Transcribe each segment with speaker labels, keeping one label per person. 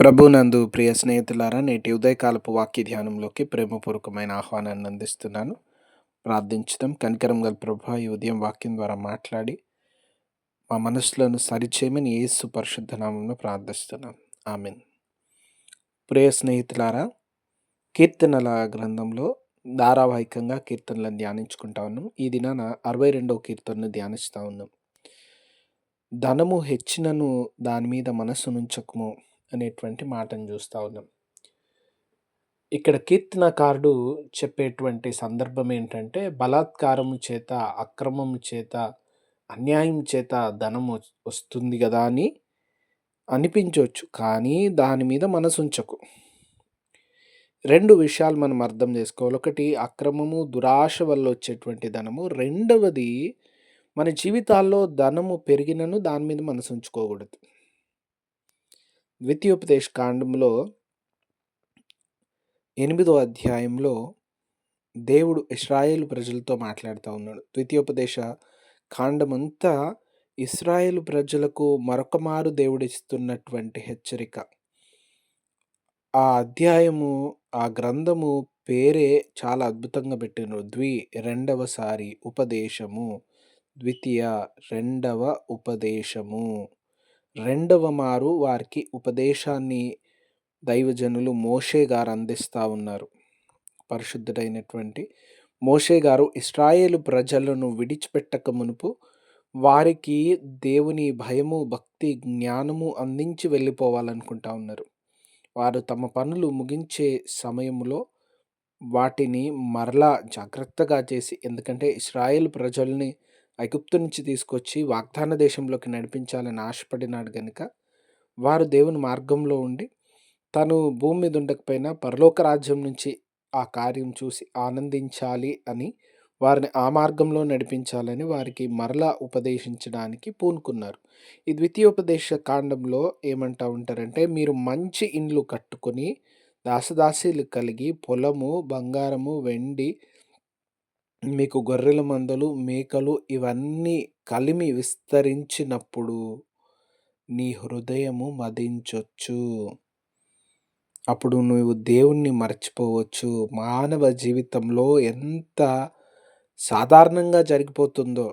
Speaker 1: ప్రభునందు ప్రియ స్నేహితులారా నేటి ఉదయకాలపు వాక్య ధ్యానంలోకి ప్రేమపూర్వకమైన ఆహ్వానాన్ని అందిస్తున్నాను. ప్రార్థించడం కనికరం గల ప్రభు ఈ ఉదయం వాక్యం ద్వారా మాట్లాడి మా మనసులను సరిచేయమని యేసు పరిశుద్ధ నామంలో ప్రార్థిస్తున్నాం. ఆమెన్. ప్రియ స్నేహితులారా కీర్తనల గ్రంథంలో ధారావాహికంగా కీర్తనలను ధ్యానించుకుంటా ఉన్నాం. ఈ దినాన అరవై రెండవ కీర్తనను ధ్యానిస్తూ ఉన్నాం. ధనము హెచ్చినను దాని మీద మనసు నుంచకము. అనేటువంటి మాటను చూస్తూ ఉన్నాం. ఇక్కడ కీర్తనకారుడు చెప్పేటువంటి సందర్భం ఏంటంటే బలాత్కారము చేత అక్రమము చేత అన్యాయం చేత ధనం వస్తుంది కదా అని అనిపించవచ్చు కానీ దాని మీద మనసు ఉంచకు. రెండు విషయాలు మనం అర్థం చేసుకోవాలి. ఒకటి అక్రమము దురాశ వల్ల వచ్చేటువంటి ధనము. రెండవది మన జీవితాల్లో ధనము పెరిగినను దాని మీద మనసు ఉంచుకోకూడదు. ద్వితీయోపదేశ కాండంలో ఎనిమిదో అధ్యాయంలో దేవుడు ఇస్రాయేల్ ప్రజలతో మాట్లాడుతూ ఉన్నాడు. ద్వితీయోపదేశ కాండమంతా ఇస్రాయేల్ ప్రజలకు మరొక మారు దేవుడిస్తున్నటువంటి హెచ్చరిక. ఆ అధ్యాయము ఆ గ్రంథము పేరే చాలా అద్భుతంగా పెట్టినారు ద్వి రెండవసారి ఉపదేశము ద్వితీయ రెండవ ఉపదేశము. రెండవ మారు వారికి ఉపదేశాన్ని దైవజనులు మోషే గారు అందిస్తూ ఉన్నారు. పరిశుద్ధుడైనటువంటి మోషే గారు ఇస్రాయేలు ప్రజలను విడిచిపెట్టక మునుపు వారికి దేవుని భయము భక్తి జ్ఞానము అందించి వెళ్ళిపోవాలనుకుంటా ఉన్నారు. వారు తమ పనులు ముగించే సమయంలో వాటిని మరలా జాగ్రత్తగా చేసి ఎందుకంటే ఇస్రాయేల్ ప్రజల్ని ఐగుప్తు నుంచి తీసుకొచ్చి వాగ్దాన దేశంలోకి నడిపించాలని ఆశపడినాడు గనుక వారు దేవుని మార్గంలో ఉండి తను భూమి మీద ఉండకపోయినా పరలోక రాజ్యం నుంచి ఆ కార్యం చూసి ఆనందించాలి అని వారిని ఆ మార్గంలో నడిపించాలని వారికి మరలా ఉపదేశించడానికి పూనుకున్నారు. ఈ ద్వితీయోపదేశ కాండంలో ఏమంటా ఉంటారంటే మీరు మంచి ఇండ్లు కట్టుకొని దాసదాసీలు కలిగి పొలము బంగారము వెండి మీకు గొర్రెల మందలు మేకలు ఇవన్నీ కలిమి విస్తరించినప్పుడు నీ హృదయము మదించొచ్చు. అప్పుడు నువ్వు దేవుణ్ణి మర్చిపోవచ్చు. మానవ జీవితంలో ఎంత సాధారణంగా జరిగిపోతుందో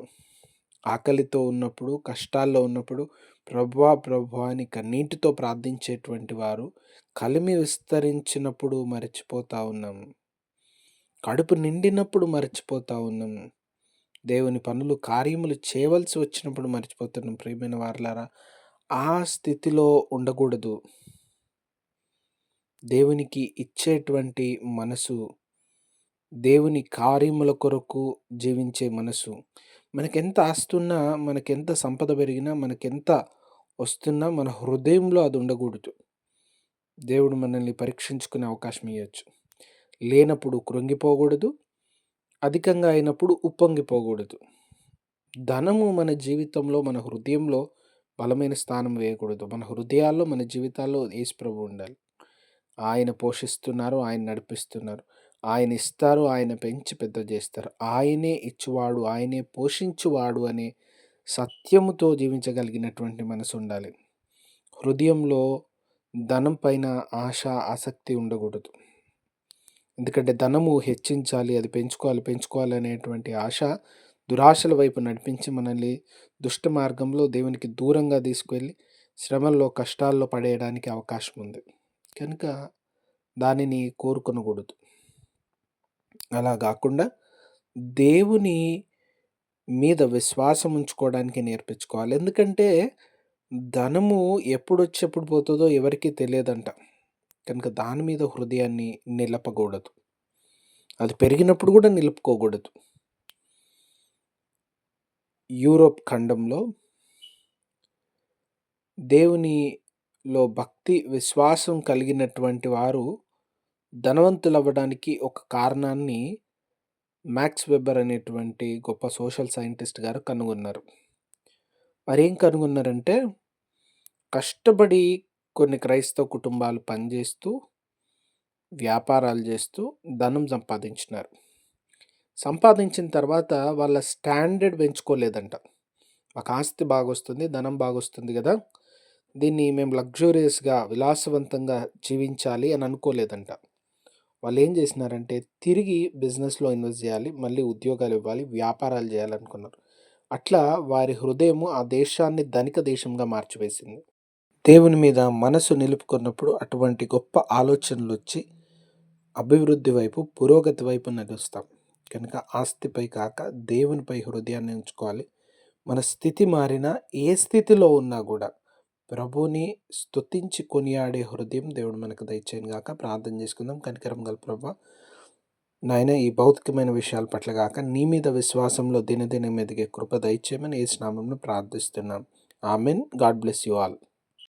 Speaker 1: ఆకలితో ఉన్నప్పుడు కష్టాల్లో ఉన్నప్పుడు ప్రభా ప్రభా అని కన్నీటితో ప్రార్థించేటువంటి వారు కలిమి విస్తరించినప్పుడు మర్చిపోతా ఉన్నాము కడుపు నిండినప్పుడు మర్చిపోతా ఉన్నాం. దేవుని పనులు కార్యములు చేయవలసి వచ్చినప్పుడు మర్చిపోతున్నాం ప్రియమైన వారలారా. ఆ స్థితిలో ఉండకూడదు. దేవునికి ఇచ్చేటువంటి మనసు దేవుని కార్యముల కొరకు జీవించే మనసు. మనకెంత ఆస్తున్నా మనకెంత సంపద పెరిగినా మనకెంత వస్తున్నా మన హృదయంలో అది ఉండకూడదు. దేవుడు మనల్ని పరీక్షించుకునే అవకాశం ఇవ్వచ్చు లేనప్పుడు కృంగిపోకూడదు అధికంగా అయినప్పుడు ఉప్పొంగిపోకూడదు. ధనము మన జీవితంలో మన హృదయంలో బలమైన స్థానం వేయకూడదు. మన హృదయాల్లో మన జీవితాల్లో యేసుప్రభు ఉండాలి. ఆయన పోషిస్తున్నారు ఆయన నడిపిస్తున్నారు. ఆయన ఇస్తారు ఆయన పెంచి పెద్ద చేస్తారు. ఆయనే ఇచ్చువాడు ఆయనే పోషించువాడు అనే సత్యముతో జీవించగలిగినటువంటి మనసు ఉండాలి. హృదయంలో ధనం పైన ఆశ ఆసక్తి ఉండకూడదు. ఎందుకంటే ధనము హెచ్చించాలి అది పెంచుకోవాలి పెంచుకోవాలి అనేటువంటి ఆశ దురాశల వైపు నడిపించి మనల్ని దుష్ట మార్గంలో దేవునికి దూరంగా తీసుకువెళ్ళి శ్రమల్లో కష్టాల్లో పడేయడానికి అవకాశం ఉంది. కనుక దానిని కోరుకొనకూడదు. అలా కాకుండా దేవుని మీద విశ్వాసం ఉంచుకోవడానికి నేర్పించుకోవాలి. ఎందుకంటే ధనము ఎప్పుడు వచ్చి ఎప్పుడు పోతుందో ఎవరికీ తెలియదంట. కనుక దాని మీద హృదయాన్ని నిలపకూడదు. అది పెరిగినప్పుడు కూడా నిలుపుకోకూడదు. యూరోప్ ఖండంలో దేవునిలో భక్తి విశ్వాసం కలిగినటువంటి వారు ధనవంతులు అవ్వడానికి ఒక కారణాన్ని మ్యాక్స్ వెబ్బర్ అనేటువంటి గొప్ప సోషల్ సైంటిస్ట్ గారు కనుగొన్నారు. వారు ఏం కనుగొన్నారంటే కష్టపడి కొన్ని క్రైస్తవ కుటుంబాలు పనిచేస్తూ వ్యాపారాలు చేస్తూ ధనం సంపాదించినారు సంపాదించిన తర్వాత వాళ్ళ స్టాండర్డ్ పెంచుకోలేదంట మాకు ఆస్తి బాగొస్తుంది ధనం బాగొస్తుంది కదా దీన్ని మేము లగ్జూరియస్‌గా, విలాసవంతంగా జీవించాలి అని అనుకోలేదంట. వాళ్ళు ఏం చేసినారంటే తిరిగి బిజినెస్‌లో ఇన్వెస్ట్ చేయాలి మళ్ళీ ఉద్యోగాలు ఇవ్వాలి వ్యాపారాలు చేయాలనుకున్నారు అట్లా వారి హృదయము ఆ దేశాన్ని ధనిక దేశంగా మార్చివేసింది. దేవుని మీద మనసు నిలుపుకున్నప్పుడు అటువంటి గొప్ప ఆలోచనలు వచ్చి అభివృద్ధి వైపు, పురోగతి వైపు నడుస్తాం. కనుక ఆస్తిపై కాక దేవునిపై హృదయాన్ని ఉంచుకోవాలి. మన స్థితి మారినా ఏ స్థితిలో ఉన్నా కూడా ప్రభుని స్తుతించి కొనియాడే హృదయం దేవుడు మనకు దయచేయను గాక. ప్రార్థన చేసుకుందాం. కనికరం గల ప్రభా! నాయన ఈ భౌతికమైన విషయాల పట్ల కాక నీ మీద విశ్వాసంలో దినదినం ఎదిగే కృప దయచేయమని ఏ స్నామంలో ప్రార్థిస్తున్నాం. Amen. God bless you all.